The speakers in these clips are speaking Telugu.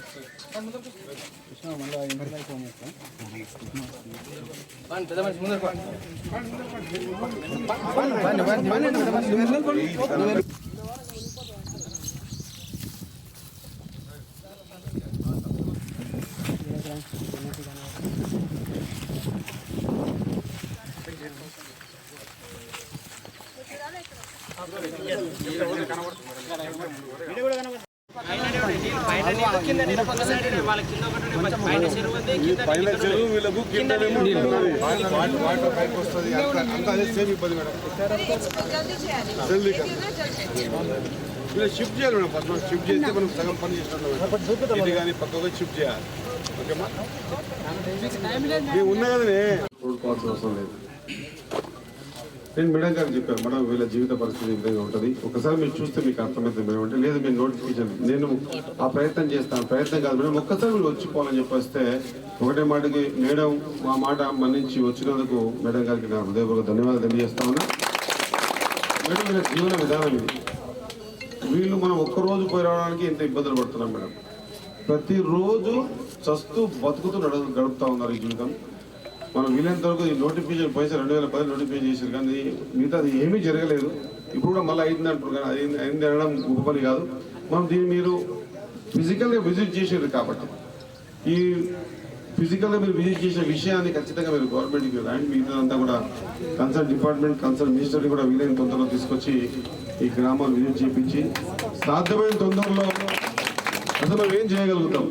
కనబడుతుంది పైన చెరువు వీళ్ళకు కిందనేమో వాటర్ వాటర్ పైకి వస్తుంది అంత అంత అదే సేమ్ ఇబ్బంది మేడం. జల్దీ కదా. వీళ్ళు షిఫ్ట్ చేయాలి మేడం ఫస్ట్ మనం షిఫ్ట్ చేస్తే మనం సగం పని చేస్తున్నాం ఇది కానీ పక్కకు షిఫ్ట్ చేయాలి. ఓకేమా నేను ఉన్నా కదనే. కోరుకోవాల్సిన అవసరం లేదు. నేను మేడం గారికి చెప్పాను మేడం వీళ్ళ జీవిత పరిస్థితి ఈ విధంగా ఉంటుంది. ఒకసారి మీరు చూస్తే మీకు అర్థమవుతుంది మేడం అంటే లేదు మీరు నోటిఫికేషన్ నేను ఆ ప్రయత్నం చేస్తాను ప్రయత్నం కాదు మేడం ఒక్కసారి వీళ్ళు వచ్చిపోవాలని చెప్పేస్తే ఒకటే మాటకి మేడం మా మాట మన్నించి వచ్చినందుకు మేడం గారికి నా హృదయపూర్వక ధన్యవాదాలు తెలియజేస్తా ఉన్నా. మేడం వీళ్ళ జీవన విధానం ఇది. వీళ్ళు మనం ఒక్కరోజు పోయి రావడానికి ఇంత ఇబ్బందులు పడుతున్నాం మేడం. ప్రతిరోజు చస్తూ బతుకుతూ నడు గడుపుతా ఉన్నారు ఈ జీవితం. మనం వీలైనంత వరకు ఈ నోటిఫికేషన్ పైసలు రెండు వేల పది నోటిఫికేషన్ చేశారు. కానీ మిగతా అది ఏమీ జరగలేదు. ఇప్పుడు కూడా మళ్ళీ అయింది అంటారు కానీ అది అయింది అనడం గొప్ప పని కాదు. మనం దీన్ని మీరు ఫిజికల్గా విజిట్ చేసారు కాబట్టి. ఈ ఫిజికల్గా మీరు విజిట్ చేసిన విషయాన్ని ఖచ్చితంగా మీరు గవర్నమెంట్కి ల్యాండ్ మిగతాదంతా కూడా కన్సర్న్ డిపార్ట్మెంట్ కన్సర్న్ మినిస్టర్ని కూడా వీలైన తొందరలో తీసుకొచ్చి ఈ గ్రామాలు విజిట్ చేయించి సాధ్యమైన తొందరలో అసలు మనం ఏం చేయగలుగుతాం?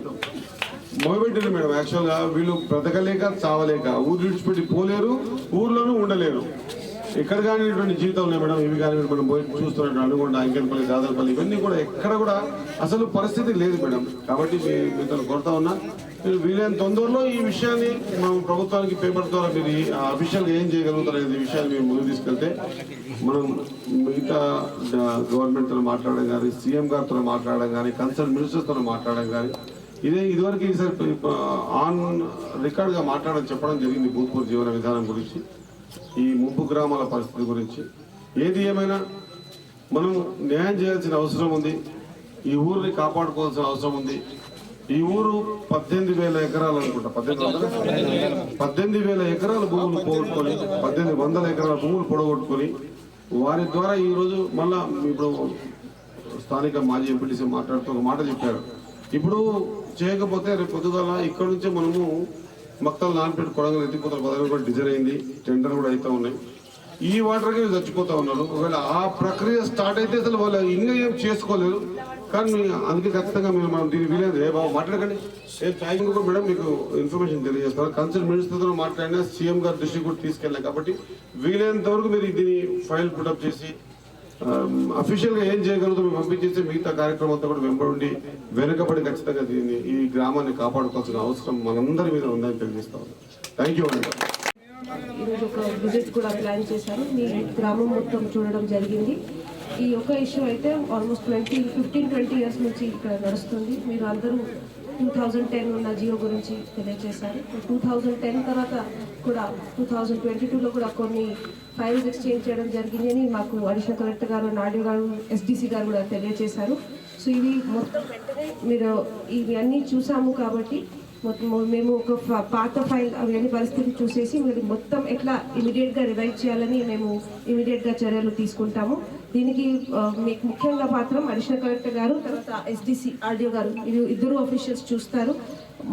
మొదలుపెట్టారు మేడం. యాక్చువల్గా వీళ్ళు బ్రతకలేక చావలేక ఊరు విడిచిపెట్టి పోలేరు ఊర్లోనూ ఉండలేరు. ఎక్కడ కానీ ఇటువంటి జీవితం ఉన్నాయి మేడం? ఇవి కానీ మనం పోయి చూస్తున్నట్టు అనుకుంటా అంకెనపల్లి దాదాపల్లి ఇవన్నీ కూడా ఎక్కడ కూడా అసలు పరిస్థితి లేదు మేడం. కాబట్టి మీ- మీతో కొడతా ఉన్నా మీరు వీలైన తొందరలో ఈ విషయాన్ని మనం ప్రభుత్వానికి పేపర్ ద్వారా మీరు అఫీషియల్గా ఏం చేయగలుగుతారు ఈ విషయాన్ని మేము ముందుకు తీసుకెళ్తే మనం మిగతా గవర్నమెంట్తో మాట్లాడడం కానీ సీఎం గారితో మాట్లాడడం కానీ కన్సర్న్ మినిస్టర్స్తో మాట్లాడడం కానీ ఇదే ఇదివరకు ఈసారి ఆన్ రికార్డ్గా మాట్లాడడం చెప్పడం జరిగింది భూత్పూర్ జీవన విధానం గురించి ఈ ముంపు గ్రామాల పరిస్థితి గురించి. ఏది ఏమైనా మనం న్యాయం చేయాల్సిన అవసరం ఉంది ఈ ఊరిని కాపాడుకోవాల్సిన అవసరం ఉంది. ఈ ఊరు పద్దెనిమిది వేల ఎకరాలు అనుకుంటా పద్దెనిమిది పద్దెనిమిది వేల ఎకరాల భూములు పోగొట్టుకొని పద్దెనిమిది వందల ఎకరాల భూములు పొడగొట్టుకొని వారి ద్వారా ఈరోజు మళ్ళా ఇప్పుడు స్థానిక మాజీ ఎంపీటీసీ మాట్లాడుతూ ఒక మాట చెప్పారు. ఇప్పుడు చేయకపోతే రేపు పొద్దుగల ఇక్కడ నుంచే మనము మక్తలు నానపెట్టి కొడంగల్ ఎత్తిపోతల పథకం కూడా డిజైన్ అయింది టెండర్ కూడా అవుతా ఉన్నాయి. ఈ వాటర్కి చచ్చిపోతా ఉన్నారు. ఒకవేళ ఆ ప్రక్రియ స్టార్ట్ అయితే అసలు వాళ్ళు ఇంకా ఏం చేసుకోలేరు. కానీ అందుకే ఖచ్చితంగా మీరు మనం దీన్ని వీలేదు. ఏ బాబు మాట్లాడకండి. ఏ ఛాయింగ్ కూడా మేడం మీకు ఇన్ఫర్మేషన్ తెలియజేస్తారు కన్సల్ట్ మినిస్టర్తో మాట్లాడినా సీఎం గారు దృష్టికి కూడా తీసుకెళ్ళాం కాబట్టి వీలైనంత వరకు మీరు దీన్ని ఫైల్ పుటప్ చేసి Um, అఫీషియల్గా ఏం చేయగలుగుతాం మేము మిగతా కార్యక్రమం అంతా కూడా వెంబడి వెనుకబడి ఖచ్చితంగా దీన్ని ఈ గ్రామాన్ని కాపాడుకోవాల్సిన అవసరం మనందరి మీద ఉందని తెలియజేస్తా ఉన్నాం. థ్యాంక్ యూ అండి ఈరోజు ఒక విజిట్ కూడా ప్లాన్ చేశారు. మీ గ్రామం మొత్తం చూడడం జరిగింది. ఈ యొక్క ఇష్యూ అయితే almost twenty fifteen twenty years నుంచి ఇక్కడ నడుస్తుంది. మీరు అందరూ టూ థౌజండ్ టెన్ ఉన్న జియో గురించి తెలియజేశారు టూ థౌజండ్ టెన్ తర్వాత కూడా టూ థౌజండ్ ట్వంటీ టూలో కూడా కొన్ని ఫైల్స్ ఎక్స్చేంజ్ చేయడం జరిగిందని మాకు అడిషనల్ కలెక్టర్ గారు నాయుడు గారు ఎస్డిసి గారు కూడా తెలియజేశారు సో ఇవి మొత్తం వెంటనే మీరు ఇవి అన్నీ చూసాము కాబట్టి మొత్తం మేము ఒక పాత ఫైల్ అవన్నీ పరిస్థితి చూసేసి మీరు మొత్తం ఎట్లా ఇమీడియట్గా రివైవ్ చేయాలని మేము ఇమీడియట్గా చర్యలు తీసుకుంటాము. దీనికి మీకు ముఖ్యంగా మాత్రం అడిషనల్ కలెక్టర్ గారు తర్వాత ఎస్డిసి ఆర్డిఓ గారు. ఇది ఇద్దరు ఆఫీషియల్స్ చూస్తారు.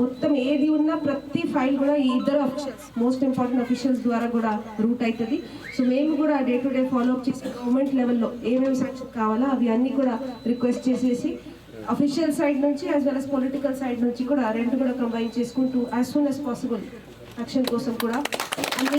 మొత్తం ఏది ఉన్నా ప్రతి ఫైల్ కూడా ఈ ఇద్దరు అఫీషియల్స్ మోస్ట్ ఇంపార్టెంట్ అఫీషియల్స్ ద్వారా కూడా రూట్ అవుతుంది సో మేము కూడా day to day follow up చేసి గవర్నమెంట్ లెవెల్లో ఏమేమి శాంక్షన్ కావాలో అవి అన్నీ కూడా రిక్వెస్ట్ చేసేసి అఫీషియల్ సైడ్ నుంచి as well as political side నుంచి కూడా రెండు కూడా కంబైన్ చేసుకుంటూ as soon as possible action కోసం కూడా అన్ని